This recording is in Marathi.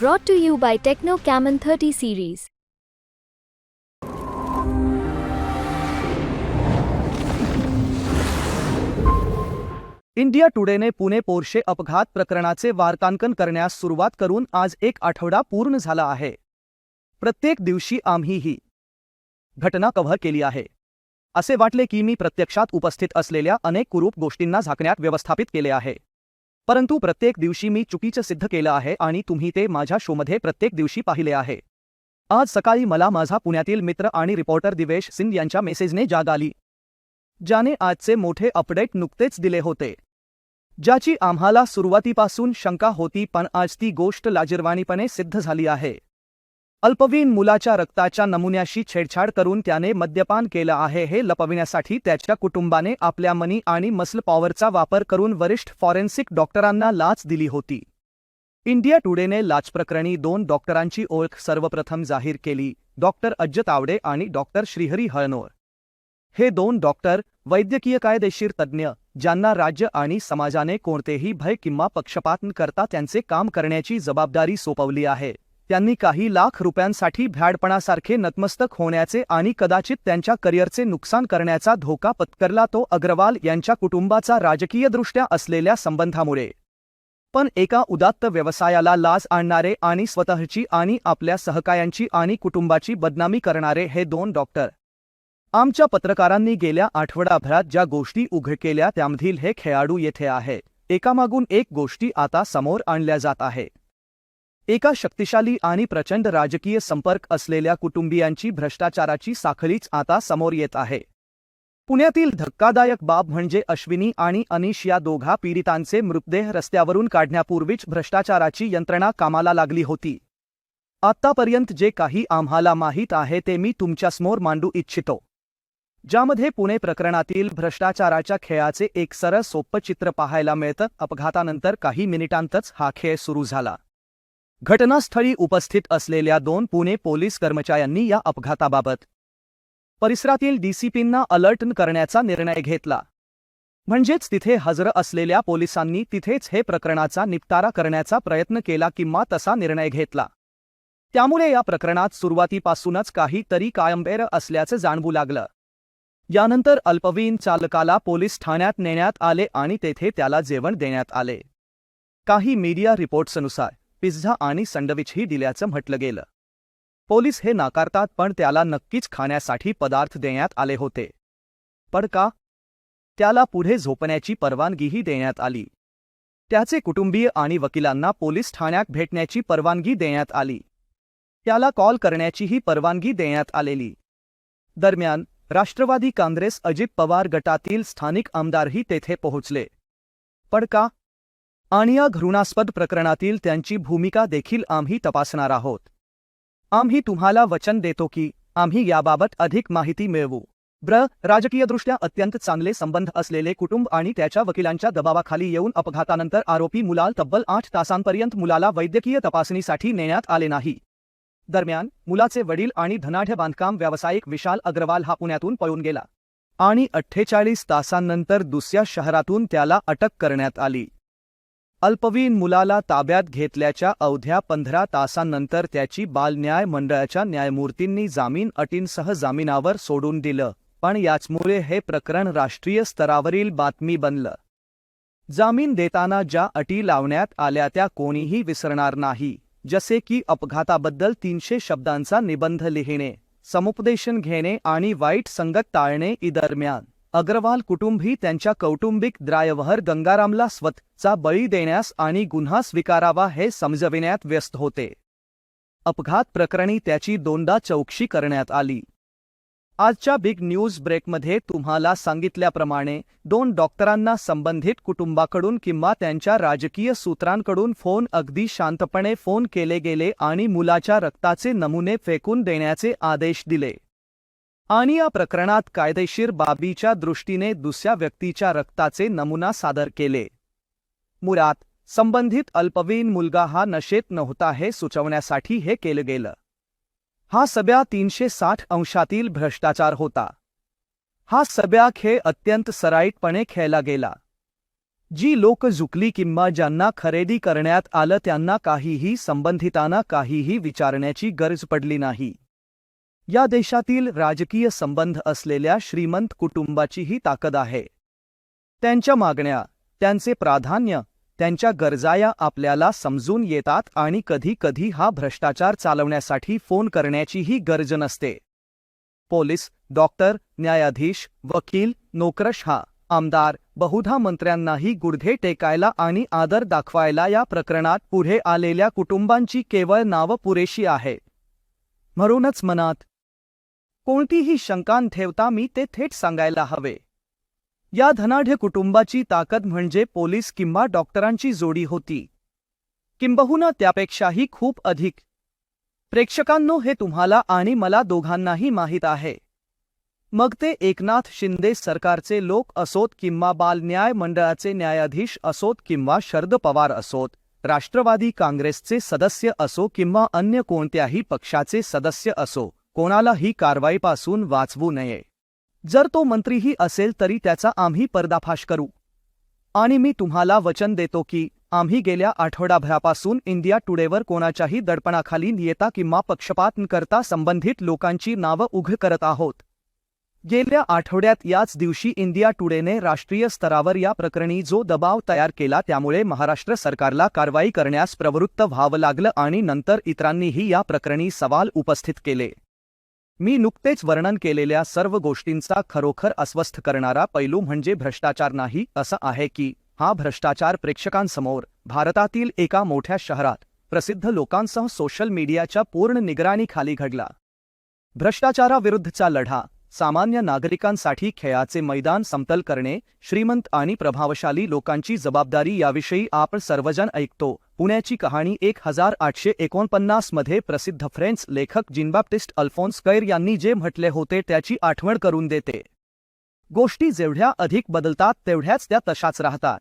Brought to you by Techno Camon 30 series. India टुडेने Pune Porsche अपघात प्रकरणाचे वार्तांकन करण्यास सुरुवात करून आज एक आठवडा पूर्ण झाला आहे. प्रत्येक दिवशी आम्ही ही घटना कव्हर केली आहे. असे वाटले की मी प्रत्यक्षात उपस्थित असलेल्या अनेक कुरूप गोष्टींना झाकण्यात व्यवस्थापित केले आहे. परंतु प्रत्येक दिवशी मी चुकीचं सिद्ध केलं आहे आणि तुम्ही ते माझ्या शोमध्ये प्रत्येक दिवशी पाहिले आहे. आज सकाळी मला माझा पुण्यातील मित्र आणि रिपोर्टर दिवेश सिंग यांच्या मेसेजने जाग आली. ज्याने आजचे मोठे अपडेट नुकतेच दिले होते. ज्याची आम्हाला सुरुवातीपासून शंका होती पण आज ती गोष्ट लाजिरवाणीपणे सिद्ध झाली आहे. अल्पवीन मुलाच्या रक्ताच्या नमुन्याशी छेडछाड करून त्याने मद्यपान केलं आहे हे लपविण्यासाठी त्याच्या कुटुंबाने आपल्या मनी आणि मसल पॉवरचा वापर करून वरिष्ठ फॉरेन्सिक डॉक्टरांना लाच दिली होती. इंडिया टुडेने लाच प्रकरणी दोन डॉक्टरांची ओळख सर्वप्रथम जाहीर केली डॉक्टर अज्ज तावडे आणि डॉक्टर श्रीहरी हळनोर. हे दोन डॉक्टर वैद्यकीय कायदेशीर तज्ज्ञ ज्यांना राज्य आणि समाजाने कोणतेही भय किंवा पक्षपात करता त्यांचे काम करण्याची जबाबदारी सोपवली आहे. त्यांनी काही लाख रुपयांसाठी भ्याडपणासारखे नतमस्तक होण्याचे आणि कदाचित त्यांच्या करिअरचे नुकसान करण्याचा धोका पत्करला तो अग्रवाल यांच्या कुटुंबाचा राजकीयदृष्ट्या असलेल्या संबंधामुळे. पण एका उदात्त व्यवसायाला लाज आणणारे आणि स्वतःची आणि आपल्या सहकायांची आणि कुटुंबाची बदनामी करणारे हे दोन डॉक्टर. आमच्या पत्रकारांनी गेल्या आठवडाभरात ज्या गोष्टी उघड केल्या त्यामधील हे खेळाडू येथे आहे. एकामागून एक गोष्टी आता समोर आणल्या जात आहे. एका शक्तिशाली आणि प्रचंड राजकीय संपर्क असलेल्या कुटुंबियांची भ्रष्टाचाराची साखळीच आता समोर येत आहे. पुण्यातील धक्कादायक बाब म्हणजे अश्विनी आणि अनिश या दोघा पीडितांचे मृतदेह रस्त्यावरून काढण्यापूर्वीच भ्रष्टाचाराची यंत्रणा कामाला लागली होती. आत्तापर्यंत जे काही आम्हाला माहीत आहे ते मी तुमच्यासमोर मांडू इच्छितो. ज्यामध्ये पुणे प्रकरणातील भ्रष्टाचाराच्या खेळाचे एक सरळ सोप्प चित्र पाहायला मिळतं. अपघातानंतर काही मिनिटांतच हा खेळ सुरू झाला. घटनास्थळी उपस्थित असलेल्या दोन पुणे पोलीस कर्मचाऱ्यांनी या अपघाताबाबत परिसरातील डीसीपींना अलर्ट करण्याचा निर्णय घेतला. म्हणजेच तिथे हजर असलेल्या पोलिसांनी तिथेच हे प्रकरणाचा निपटारा करण्याचा प्रयत्न केला किंवा तसा निर्णय घेतला. त्यामुळे या प्रकरणात सुरुवातीपासूनच काहीतरी कायंबेर असल्याचं जाणवू लागलं. यानंतर अल्पवीन चालकाला पोलीस ठाण्यात नेण्यात आले आणि तेथे त्याला जेवण देण्यात आले. काही मीडिया रिपोर्ट्सनुसार पिझ्झा आणि सँडविचही दिल्याचं म्हटलं गेलं. पोलीस हे नाकारतात, पण त्याला नक्कीच खाण्यासाठी पदार्थ देण्यात आले होते. पण का? त्याला पुढे झोपण्याची परवानगीही देण्यात आली. त्याचे कुटुंबीय आणि वकिलांना पोलीस ठाण्यात भेटण्याची परवानगी देण्यात आली. त्याला कॉल करण्याचीही परवानगी देण्यात आलेली. दरम्यान, राष्ट्रवादी काँग्रेस अजित पवार गटातील स्थानिक आमदारही तेथे पोहोचले. पण का? आणि या घृणास्पद प्रकरणातील त्यांची भूमिका देखील आम्ही तपासणार आहोत. आम्ही तुम्हाला वचन देतो की आम्ही याबाबत अधिक माहिती मिळवू. ब्र राजकीयदृष्ट्या अत्यंत चांगले संबंध असलेले कुटुंब आणि त्याच्या वकिलांच्या दबावाखाली येऊन अपघातानंतर आरोपी मुलाल तब्बल आठ तासांपर्यंत मुलाला वैद्यकीय तपासणीसाठी नेण्यात आले नाही. दरम्यान मुलाचे वडील आणि धनाढ्य बांधकाम व्यावसायिक विशाल अग्रवाल हा पुण्यातून पळून गेला आणि अठ्ठेचाळीस तासांनंतर दुसऱ्या शहरातून त्याला अटक करण्यात आली. अल्पवीन मुलाला ताब्यात घेतल्याच्या अवध्या पंधरा तासांनंतर त्याची बालन्याय मंडळाच्या न्यायमूर्तींनी जामीन अटींसह जामिनावर सोडून दिलं. पण याचमुळे हे प्रकरण राष्ट्रीय स्तरावरील बातमी बनलं. जामीन देताना ज्या अटी लावण्यात आल्या त्या कोणीही विसरणार नाही. जसे की अपघाताबद्दल तीनशे शब्दांचा निबंध लिहिणे समुपदेशन घेणे आणि वाईट संगत टाळणे इदरम्यान. अग्रवाल कुटुंबी त्यांच्या कौटुंबिक द्रायवहर गंगारामला स्वतःचा बळी देण्यास आणि गुन्हा स्वीकारावा हे समजविण्यात व्यस्त होते. अपघात प्रकरणी त्याची दोनदा चौकशी करण्यात आली. आजच्या बिग न्यूज ब्रेकमध्ये तुम्हाला सांगितल्याप्रमाणे दोन डॉक्टरांना संबंधित कुटुंबाकडून किंवा त्यांच्या राजकीय सूत्रांकडून फोन अगदी शांतपणे फोन केले गेले आणि मुलाच्या रक्ताचे नमुने फेकून देण्याचे आदेश दिले. आणि या प्रकरणात कायदेशीर बाबीच्या दृष्टीने दुसऱ्या व्यक्तीच्या रक्ताचे नमुना सादर केले. मुळात संबंधित अल्पवीन मुलगा हा नशेत नव्हता हे सुचवण्यासाठी हे केलं गेलं. हा सब्या तीनशे साठ अंशातील भ्रष्टाचार होता. हा सब्या खेळ अत्यंत सराईटपणे खेळला गेला. जी लोक झुकली किंवा ज्यांना खरेदी करण्यात आलं त्यांना काहीही संबंधितांना काहीही विचारण्याची गरज पडली नाही. या देशातील राजकीय संबंध असलेल्या श्रीमंत कुटुंबाचीही ताकद आहे. त्यांच्या मागण्या त्यांचे प्राधान्य त्यांच्या गरजाया आपल्याला समजून येतात आणि कधी कधी हा भ्रष्टाचार चालवण्यासाठी फोन करण्याचीही गरज नसते. पोलीस डॉक्टर न्यायाधीश वकील नोकरश आमदार बहुधा मंत्र्यांनाही गुडघे टेकायला आणि आदर दाखवायला या प्रकरणात पुढे आलेल्या कुटुंबांची केवळ नावं पुरेशी आहे. म्हणूनच मनात कोणतीही शंका ठेवता मी ते थेट सांगायला हवे. या धनाढ्य कुटुंबाची ताकद म्हणजे पोलीस किंवा डॉक्टरांची जोडी होती. किंबहुना त्यापेक्षाही खूप अधिक. प्रेक्षकांनो हे तुम्हाला आणि मला दोघांनाही माहीत आहे. मग ते एकनाथ शिंदे सरकारचे लोक असोत किंवा बाल न्याय मंडळाचे न्यायाधीश असोत किंवा शरद पवार असोत राष्ट्रवादी काँग्रेसचे सदस्य असो किंवा अन्य कोणत्याही पक्षाचे सदस्य असो कोणालाही कारवाईपासून वाचवू नये. जर तो मंत्रीही असेल तरी त्याचा आम्ही पर्दाफाश करू. आणि मी तुम्हाला वचन देतो की आम्ही गेल्या आठवडाभरापासून इंडिया टुडेवर कोणाच्याही दडपणाखाली नियता किंवा पक्षपात न करता संबंधित लोकांची नावं उघ करत आहोत. गेल्या आठवड्यात याच दिवशी इंडिया टुडेने राष्ट्रीय स्तरावर या प्रकरणी जो दबाव तयार केला त्यामुळे महाराष्ट्र सरकारला कारवाई करण्यास प्रवृत्त व्हावं लागलं आणि नंतर इतरांनीही या प्रकरणी सवाल उपस्थित केले. मी नुकतेच वर्णन केलेल्या सर्व गोष्टींचा खरोखर अस्वस्थ करणारा पैलू म्हणजे भ्रष्टाचार नाही असं आहे की हा भ्रष्टाचार प्रेक्षकांसमोर भारतातील एका मोठ्या शहरात प्रसिद्ध लोकांसह सोशल मीडियाच्या पूर्ण निगराणीखाली घडला. भ्रष्टाचाराविरुद्धचा लढा सामान्य नागरिकांसाठी खेळाचे मैदान समतल करणे श्रीमंत आणि प्रभावशाली लोकांची जबाबदारी याविषयी आपण सर्वजण ऐकतो पुण्याची कहाणी एक हजार आठशे एकोणपन्नासमध्ये प्रसिद्ध फ्रेंच लेखक जिनबाप्टिस्ट अल्फोन्स कैर यांनी जे म्हटले होते त्याची आठवण करून देते. गोष्टी जेवढ्या अधिक बदलतात तेवढ्याच त्या तशाच राहतात.